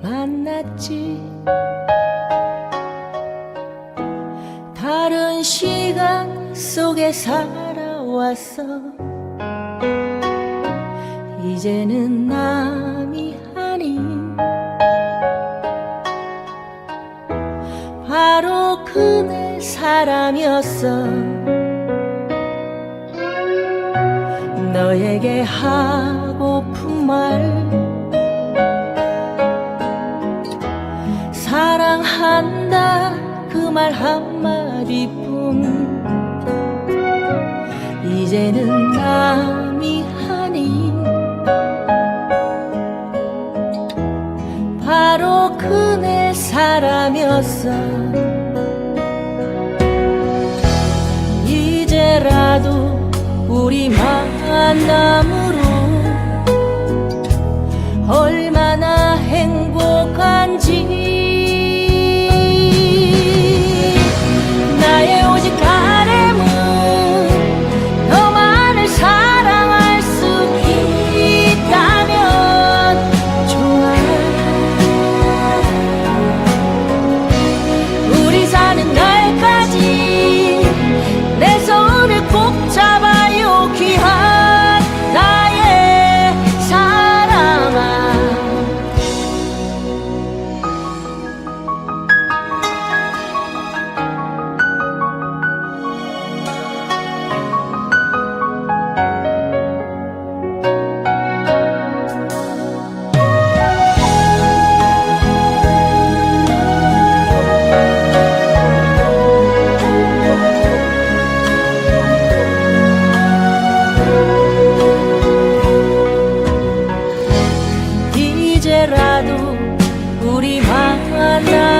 만났지. 다른 시간 속에 살아왔어. 이제는 남이 아닌 바로 그내 사람이었어. 너에게 하고픈 말 말 한마디뿐. 이제는 남이 아닌 바로 그내 사람이었어. 이제라도 우리 만남 이제라도 우리 만나